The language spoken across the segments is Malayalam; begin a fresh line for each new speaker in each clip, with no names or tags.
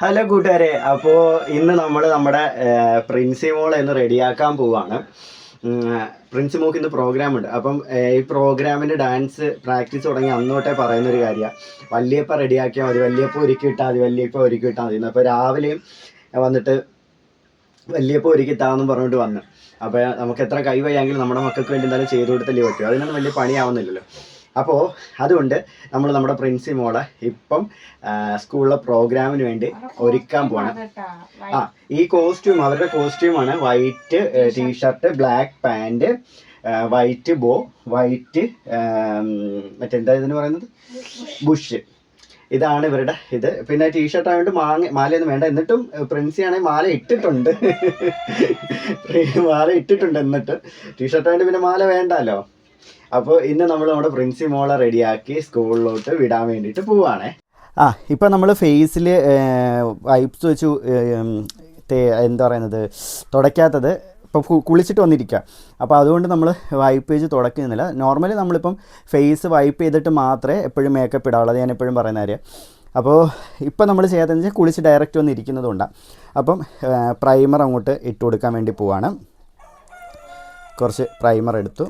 ഹലോ കൂട്ടുകാരെ അപ്പോൾ ഇന്ന് നമ്മൾ നമ്മുടെ പ്രിൻസി മോൾ ഇന്ന് റെഡിയാക്കാൻ പോവാണ്. പ്രിൻസ് മോക്ക് ഇന്ന് പ്രോഗ്രാം ഉണ്ട്. അപ്പം ഈ പ്രോഗ്രാമിന് ഡാൻസ് പ്രാക്ടീസ് തുടങ്ങി അന്നോട്ടേ പറയുന്ന ഒരു കാര്യമാണ് വല്യപ്പ റെഡിയാക്കിയാൽ മതി വല്യപ്പ ഒരുക്കി ഇട്ടാൽ മതി വല്യപ്പ ഒരുക്കി ഇട്ടാൽ മതി അപ്പോൾ രാവിലെയും വന്നിട്ട് വല്യപ്പ ഒരുക്കി താന്നും പറഞ്ഞിട്ട് വന്നു. അപ്പോൾ നമുക്ക് എത്ര കൈ വയ്യാങ്കിലും നമ്മുടെ മക്കൾക്ക് വേണ്ടി എന്തായാലും ചെയ്തു കൊടുത്തല്ലേ പറ്റൂ. അതിനൊന്നും വലിയ പണിയാവുന്നില്ലല്ലോ. അപ്പോൾ അതുകൊണ്ട് നമ്മൾ നമ്മുടെ പ്രിൻസി മോളെ ഇപ്പം സ്കൂളിലെ പ്രോഗ്രാമിന് വേണ്ടി ഒരുക്കാൻ പോകണം ആ ഈ കോസ്റ്റ്യൂം അവരുടെ കോസ്റ്റ്യൂമാണ് white t-shirt black pant white bow white മറ്റെന്താ ഇതിന് പറയുന്നത്? ബുഷ് ഇതാണ് ഇവരുടെ ഇത്. പിന്നെ ടീഷർട്ട് ആയതുകൊണ്ട് മാങ്ങ മാലയൊന്നും വേണ്ട. എന്നിട്ടും പ്രിൻസി ആണെങ്കിൽ മാല ഇട്ടിട്ടുണ്ട്. മാല ഇട്ടിട്ടുണ്ട് എന്നിട്ട്. ടീഷർട്ട് ആയതുകൊണ്ട് പിന്നെ മാല വേണ്ടല്ലോ. അപ്പോൾ ഇന്ന് നമ്മൾ നമ്മുടെ പ്രിൻസി മോളെ റെഡിയാക്കി സ്കൂളിലോട്ട് വിടാൻ വേണ്ടിയിട്ട് പോവാണേ. ആ ഇപ്പം നമ്മൾ ഫേസിൽ വൈപ്സ് വെച്ച് എന്താ പറയുന്നത് തുടയ്ക്കാത്തത് ഇപ്പം കുളിച്ചിട്ട് വന്നിരിക്കുക അപ്പോൾ അതുകൊണ്ട് നമ്മൾ വൈപ്പ് ചെയ്ത് തുടക്കുന്നില്ല നോർമലി നമ്മളിപ്പം ഫേസ് വൈപ്പ് ചെയ്തിട്ട് മാത്രമേ എപ്പോഴും മേക്കപ്പ് ഇടാവുള്ളൂ. ഞാൻ എപ്പോഴും പറയുന്ന കാര്യം. അപ്പോൾ ഇപ്പം നമ്മൾ ചെയ്യാത്തതെന്ന് വെച്ചാൽ കുളിച്ച് ഡയറക്റ്റ് വന്ന് ഇരിക്കുന്നത് അപ്പം പ്രൈമർ അങ്ങോട്ട് ഇട്ട് കൊടുക്കാൻ വേണ്ടി പോവാണ്. കുറച്ച് പ്രൈമർ എടുത്തു.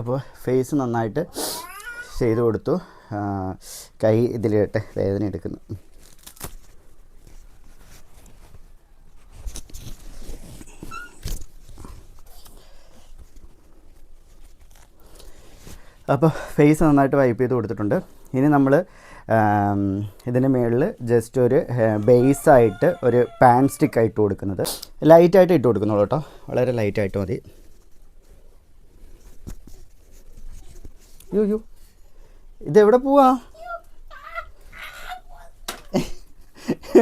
അപ്പോൾ ഫേസ് നന്നായിട്ട് ചെയ്ത് കൊടുത്തു. കൈ ഇതിലിട്ട് വേദന എടുക്കുന്നു. അപ്പോൾ ഫേസ് നന്നായിട്ട് വൈപ്പ് ചെയ്ത് കൊടുത്തിട്ടുണ്ട്. ഇനി നമ്മൾ ഇതിന് മുകളിൽ ജസ്റ്റ് ഒരു ബേസായിട്ട് ഒരു പാൻ സ്റ്റിക്ക് ആയിട്ട് കൊടുക്കുന്നത്. ലൈറ്റായിട്ട് ഇട്ട് കൊടുക്കുന്നുള്ളൂ കേട്ടോ. വളരെ ലൈറ്റായിട്ട് മതി. യോ യോ ഇതെവിടെ പോവാ?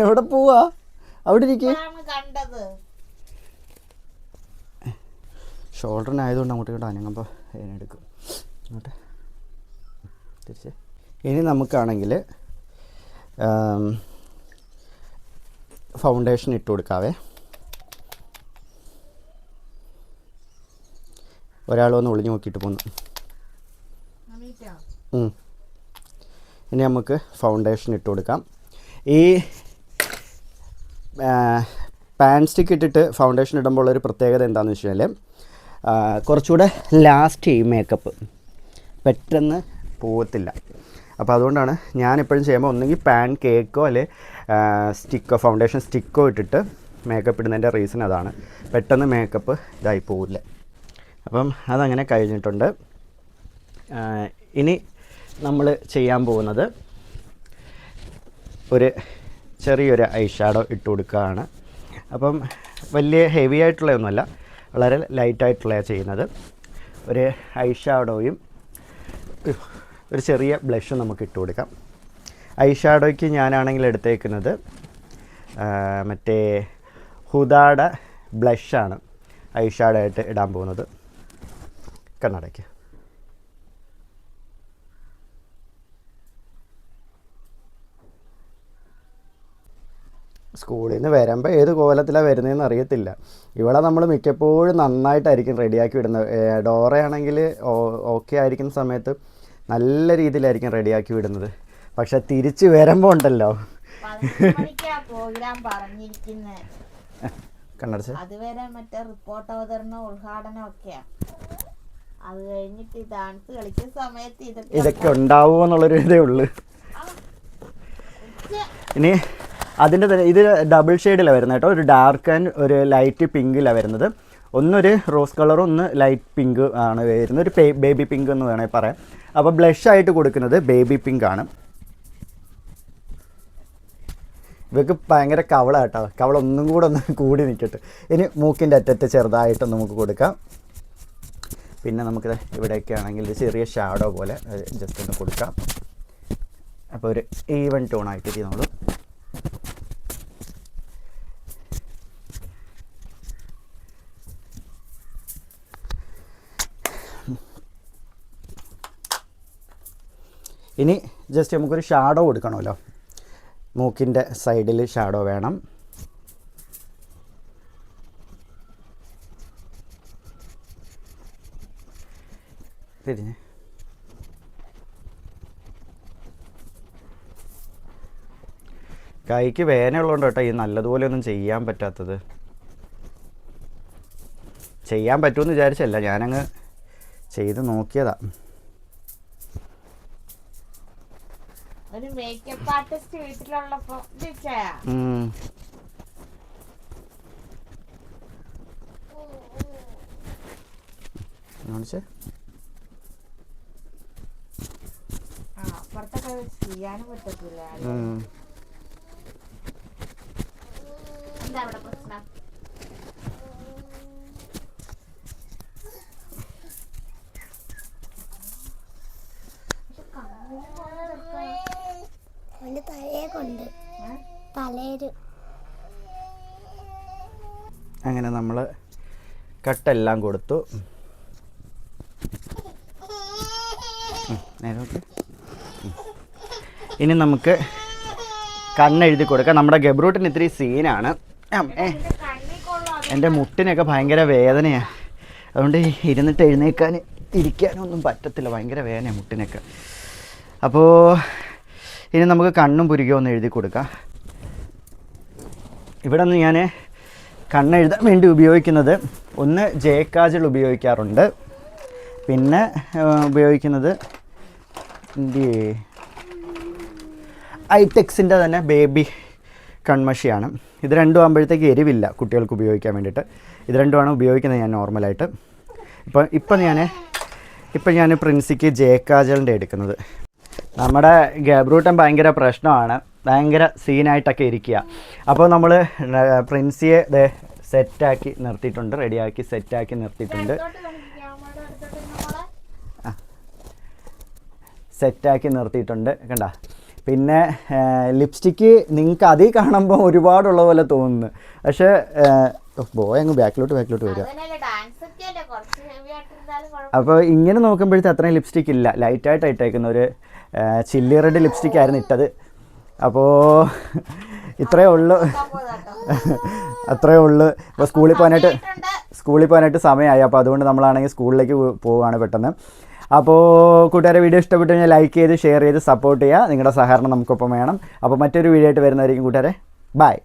എവിടെ പോവാ? അവിടെ ഇരിക്കേ. ഷോൾഡറിനായതുകൊണ്ട് അങ്ങോട്ട് ഇങ്ങോട്ട് അനങ്ങുമ്പോൾ അതിനെടുക്കും അങ്ങോട്ട് തിരിച്ച്. ഇനി നമുക്കാണെങ്കിൽ ഫൗണ്ടേഷൻ ഇട്ട് കൊടുക്കാവേ. ഒരാൾ വന്ന് ഒളിഞ്ഞു നോക്കിയിട്ട് പോന്നു. ഉം. ഇനി നമുക്ക് ഫൗണ്ടേഷൻ ഇട്ട് കൊടുക്കാം. ഈ പാൻ സ്റ്റിക്ക് ഇട്ടിട്ട് ഫൗണ്ടേഷൻ ഇടുമ്പോൾ ഒരു പ്രത്യേകത എന്താണെന്ന് വെച്ച് കഴിഞ്ഞാൽ കുറച്ചുകൂടെ ലാസ്റ്റ് ചെയ്യും മേക്കപ്പ് പെട്ടെന്ന് പോകത്തില്ല അപ്പോൾ അതുകൊണ്ടാണ് ഞാൻ എപ്പോഴും ചെയ്യുമ്പോൾ ഒന്നെങ്കിൽ പാൻ കേക്കോ അല്ലെ സ്റ്റിക്കോ ഫൗണ്ടേഷൻ സ്റ്റിക്കോ ഇട്ടിട്ട് മേക്കപ്പ് ഇടുന്നതിന്റെ റീസൺ അതാണ്. പെട്ടെന്ന് മേക്കപ്പ് ഇതായി പോവില്ല. അപ്പം അതങ്ങനെ കഴിഞ്ഞിട്ടുണ്ട്. ഇനി നമ്മൾ ചെയ്യാൻ പോകുന്നത് ഒരു ചെറിയൊരു ഐ ഷാഡോ ഇട്ട് കൊടുക്കുകയാണ്. അപ്പം വലിയ ഹെവി ആയിട്ടുള്ളതൊന്നുമല്ല വളരെ ലൈറ്റായിട്ടുള്ള ചെയ്യുന്നത്. ഒരു ഐ ഷാഡോയും ഒരു ചെറിയ ബ്ലഷും നമുക്ക് ഇട്ട് കൊടുക്കാം. ഐ ഷാഡോയ്ക്ക് ഞാനാണെങ്കിൽ എടുത്തേക്കുന്നത് മറ്റേ ഹുദാഡ ബ്ലഷാണ് ഐ ഷാഡോ ആയിട്ട് ഇടാൻ പോകുന്നത്. കണ്ണടയ്ക്ക്. സ്കൂളിൽ നിന്ന് വരുമ്പോൾ ഏത് കോലത്തിലാണ് വരുന്നതെന്ന് അറിയത്തില്ല. ഇവിടെ നമ്മൾ മിക്കപ്പോഴും നന്നായിട്ടായിരിക്കും റെഡിയാക്കി വിടുന്നത്. ഡോറയാണെങ്കിൽ ഓക്കെ ആയിരിക്കുന്ന സമയത്ത് നല്ല രീതിയിലായിരിക്കും റെഡിയാക്കി വിടുന്നത്. പക്ഷെ തിരിച്ച് വരുമ്പോൾ ഉണ്ടല്ലോ. കണ്ണടച്ച്.
അതുവരെ മറ്റേ റിപ്പോർട്ട് അവതരണം ഉദ്ഘാടനം ഒക്കെയാ. അത് കഴിഞ്ഞിട്ട് ഡാൻസ് കളിക്കുന്ന സമയത്ത് ഇതൊക്കെ
ഇതൊക്കെ ഉണ്ടാവുമോ എന്നുള്ളൊരു ഇതേ ഉള്ളു. ഇനി അതിന്റെ തന്നെ ഇത് ഡബിൾ ഷെയ്ഡിലാണ് വരുന്നത് കേട്ടോ. ഒരു ഡാർക്ക് ആൻഡ് ഒരു ലൈറ്റ് പിങ്കിലാണ് വരുന്നത്. ഒന്നൊരു റോസ് കളറും ഒന്ന് ലൈറ്റ് പിങ്ക് ആണ് വരുന്നത്. ഒരു ബേബി പിങ്ക് എന്ന് വേണമെങ്കിൽ പറയാം. അപ്പോൾ ബ്ലഷ് ആയിട്ട് കൊടുക്കുന്നത് ബേബി പിങ്ക് ആണ്. ഇവക്ക് ഭയങ്കര കവള കേട്ടോ. കവള ഒന്നും കൂടെ ഒന്ന് കൂടി നിൽക്കട്ടെ ഇനി മൂക്കിന്റെ അറ്റത്ത് ചെറുതായിട്ട് നമുക്ക് കൊടുക്കാം. പിന്നെ നമുക്ക് ഇവിടെയൊക്കെ ആണെങ്കിൽ ഒരു ചെറിയ ഷാഡോ പോലെ ജസ്റ്റ് ഒന്ന് കൊടുക്കാം. അപ്പോൾ ഒരു ഈവൻ ടോൺ ആയിട്ട് ഇരുന്നോളൂ ഇനി ജസ്റ്റ് നമുക്കൊരു ഷാഡോ കൊടുക്കണമല്ലോ. മൂക്കിന്റെ സൈഡിൽ ഷാഡോ വേണം. തിരിഞ്ഞ്. കൈക്ക് വേനയുള്ളതുകൊണ്ട് കേട്ടോ ഈ നല്ലതുപോലെ ഒന്നും ചെയ്യാൻ പറ്റാത്തത്. ചെയ്യാൻ പറ്റുമെന്ന് വിചാരിച്ചല്ല ഞാനങ്ങ് ചെയ്ത് നോക്കിയതാ.
ഒരു മേക്കപ്പ് ആർട്ടിസ്റ്റ് വീട്ടിലുള്ളപ്പോ.
കാണിച്ചേ?
ആ അപ്പുറത്തൊക്കെ ചെയ്യാനും പറ്റത്തില്ല. എന്താ അവിടെ പ്രശ്നം?
തലയെ കൊണ്ട് തലയൊരു
അങ്ങനെ നമ്മൾ കട്ടെല്ലാം കൊടുത്തു. ഇനി നമുക്ക് കണ്ണെഴുതി കൊടുക്കാം. നമ്മുടെ ഗബ്രൂട്ടിന് ഇത്തിരി സീനാണ്. എന്റെ മുട്ടിനൊക്കെ ഭയങ്കര വേദനയാണ് അതുകൊണ്ട് ഇരുന്നിട്ട് എഴുന്നേക്കാൻ ഇരിക്കാനൊന്നും പറ്റത്തില്ല. ഭയങ്കര വേദനയാണ് മുട്ടിനൊക്കെ. അപ്പോൾ ഇനി നമുക്ക് കണ്ണും പുരുകയോ ഒന്ന് എഴുതി കൊടുക്കാം. ഇവിടെ നിന്ന് ഞാൻ കണ്ണെഴുതാൻ വേണ്ടി ഉപയോഗിക്കുന്നത് ഒന്ന് ജയക്കാജൽ ഉപയോഗിക്കാറുണ്ട്. പിന്നെ ഉപയോഗിക്കുന്നത് ഐടെക്സിന്റെ തന്നെ ബേബി കൺമഷിയാണ്. ഇത് രണ്ടും ആകുമ്പോഴത്തേക്ക് എരിവില്ല കുട്ടികൾക്ക് ഉപയോഗിക്കാൻ വേണ്ടിയിട്ട്. ഇത് രണ്ടുമാണ് ഉപയോഗിക്കുന്നത് ഞാൻ നോർമലായിട്ട്. ഇപ്പം ഇപ്പം ഞാൻ ഇപ്പം ഞാൻ പ്രിൻസിക്ക് ജയക്കാജലിന്റെ എടുക്കുന്നത്. നമ്മുടെ ഗബ്രൂട്ടൻ ഭയങ്കര പ്രശ്നമാണ്. ഭയങ്കര സീനായിട്ടൊക്കെ ഇരിക്കുക അപ്പോൾ നമ്മൾ പ്രിൻസിയെ സെറ്റാക്കി നിർത്തിയിട്ടുണ്ട്. റെഡിയാക്കി സെറ്റാക്കി നിർത്തിയിട്ടുണ്ട്. സെറ്റാക്കി നിർത്തിയിട്ടുണ്ട്. കണ്ട? പിന്നെ ലിപ്സ്റ്റിക്ക് നിങ്ങൾക്ക് അതിൽ കാണുമ്പോൾ ഒരുപാടുള്ള പോലെ തോന്നുന്നു. പക്ഷേ ബോയ് അങ്ങ് ബാക്കിലോട്ട് ബാക്കിലോട്ട് വരിക അപ്പോൾ ഇങ്ങനെ നോക്കുമ്പോഴത്തെ അത്രയും ലിപ്സ്റ്റിക്ക് ഇല്ല. ലൈറ്റായിട്ട് ഇട്ടേക്കുന്ന ഒരു ചില്ലി റെഡ് ലിപ്സ്റ്റിക് ആയിരുന്നു ഇട്ടത്. അപ്പോൾ ഇത്രയേ ഉള്ളൂ. അത്രയേ ഉള്ളൂ. ഇപ്പോൾ സ്കൂളിൽ പോകാനായിട്ട് സ്കൂളിൽ പോകാനായിട്ട് സമയമായി. അപ്പോൾ അതുകൊണ്ട് നമ്മളാണെങ്കിൽ സ്കൂളിലേക്ക് പോവുകയാണ് പെട്ടെന്ന്. അപ്പോൾ കൂട്ടുകാരെ വീഡിയോ ഇഷ്ടപ്പെട്ടു കഴിഞ്ഞാൽ ലൈക്ക് ചെയ്ത് ഷെയർ ചെയ്ത് സപ്പോർട്ട് ചെയ്യുക. നിങ്ങളുടെ സഹകരണം നമുക്കൊപ്പം വേണം. അപ്പോൾ മറ്റൊരു വീഡിയോ ആയിട്ട് വരുന്നതായിരിക്കും കൂട്ടുകാരെ. ബൈ.